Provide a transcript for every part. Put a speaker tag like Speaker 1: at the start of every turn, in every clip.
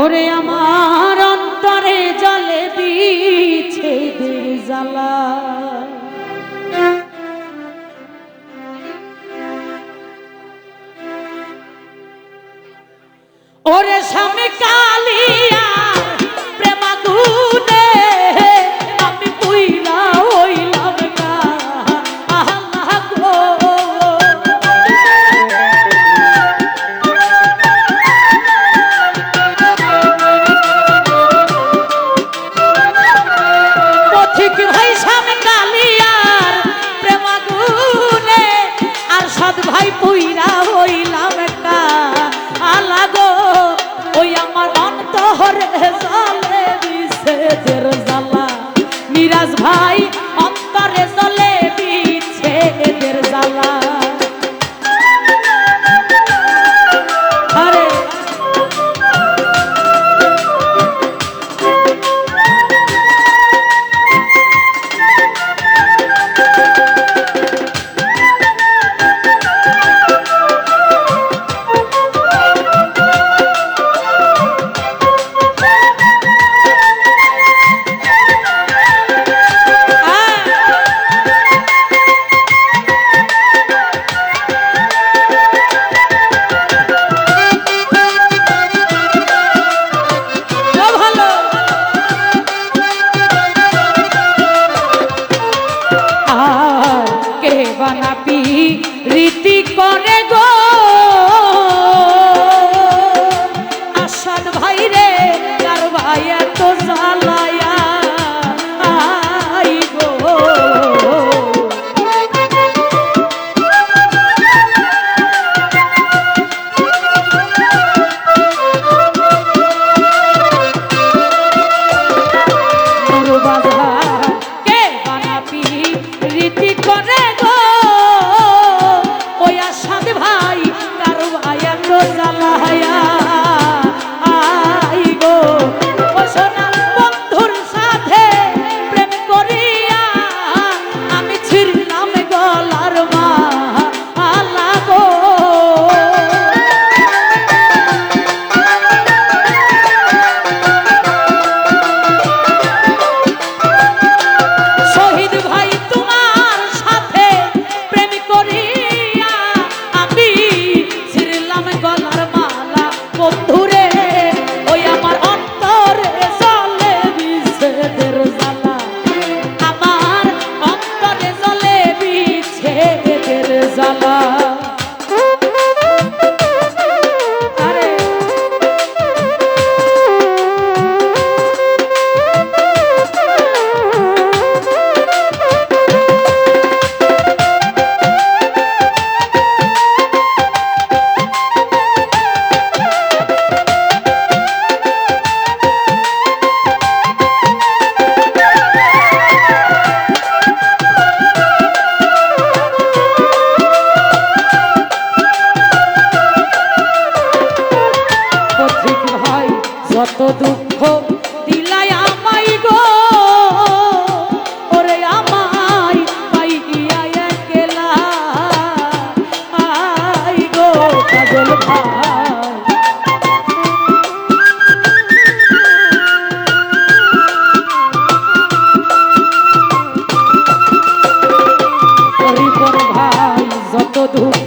Speaker 1: ওরে আমার অন্তরে জলে বিছেদের জ্বালা। ওরে স্বামী কালিয়া todo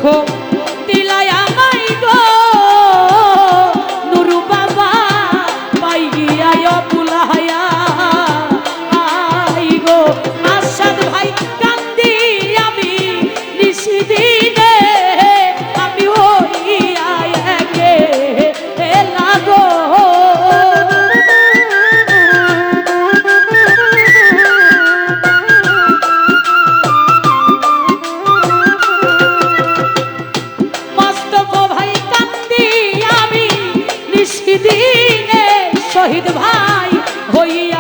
Speaker 1: শহীদ ভাই হইয়া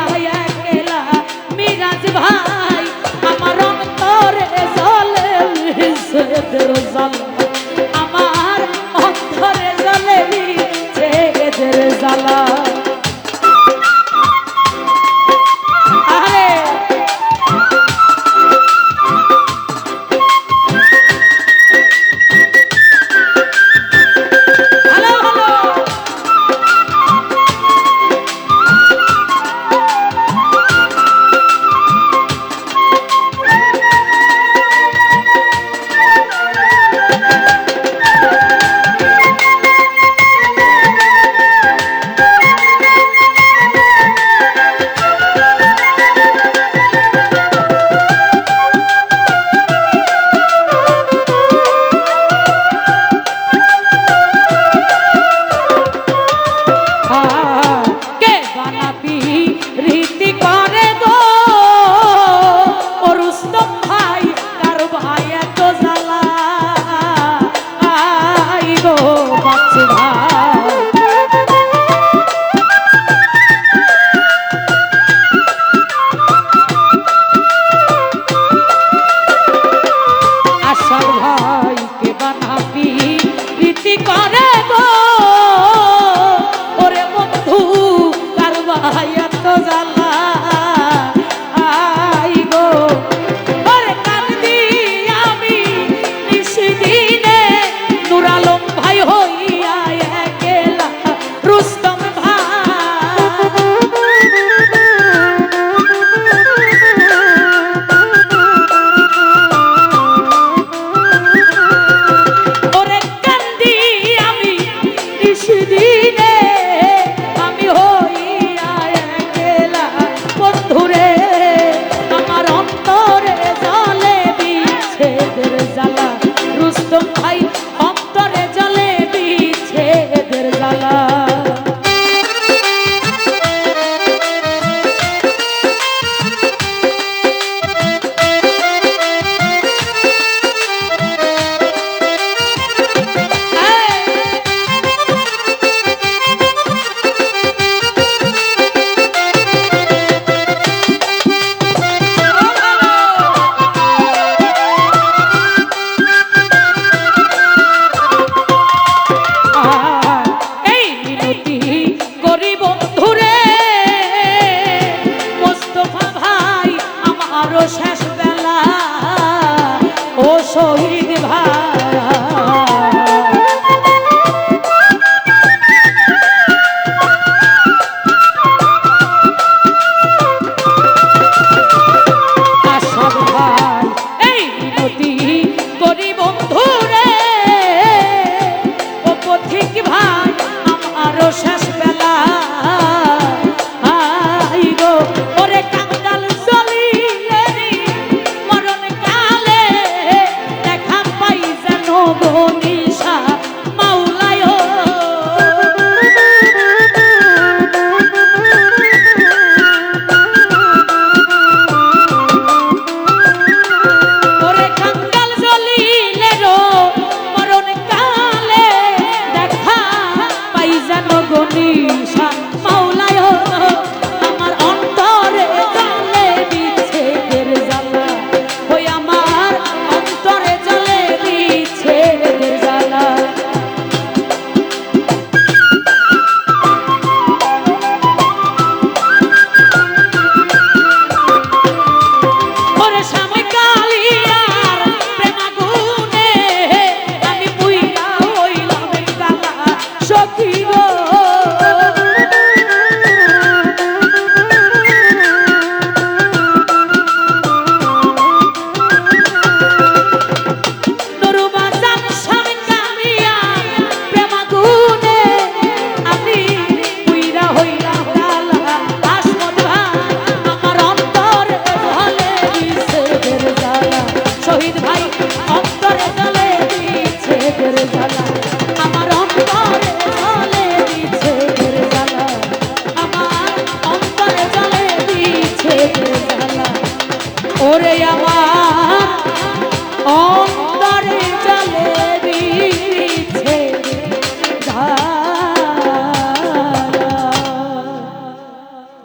Speaker 1: শেষ বেলা। ও শহীদ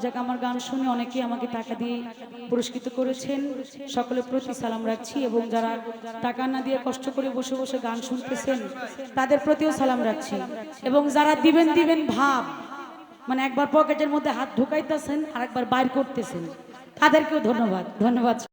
Speaker 1: যাক, আমার গান শুনে অনেকে আমাকে টাকা দিয়ে পুরস্কৃত করেছেন। সকলের প্রতি সালাম রাখছি এবং যারা টাকা না দিয়ে কষ্ট করে বসে বসে গান শুনতেছেন, তাদের প্রতিও সালাম রাখছি। এবং যারা দিবেন দিবেন ভাব মানে একবার পকেটের মধ্যে হাত ঢুকাইতেছেন আর একবার বাইর করতেছেন, তাদেরকেও ধন্যবাদ ধন্যবাদ।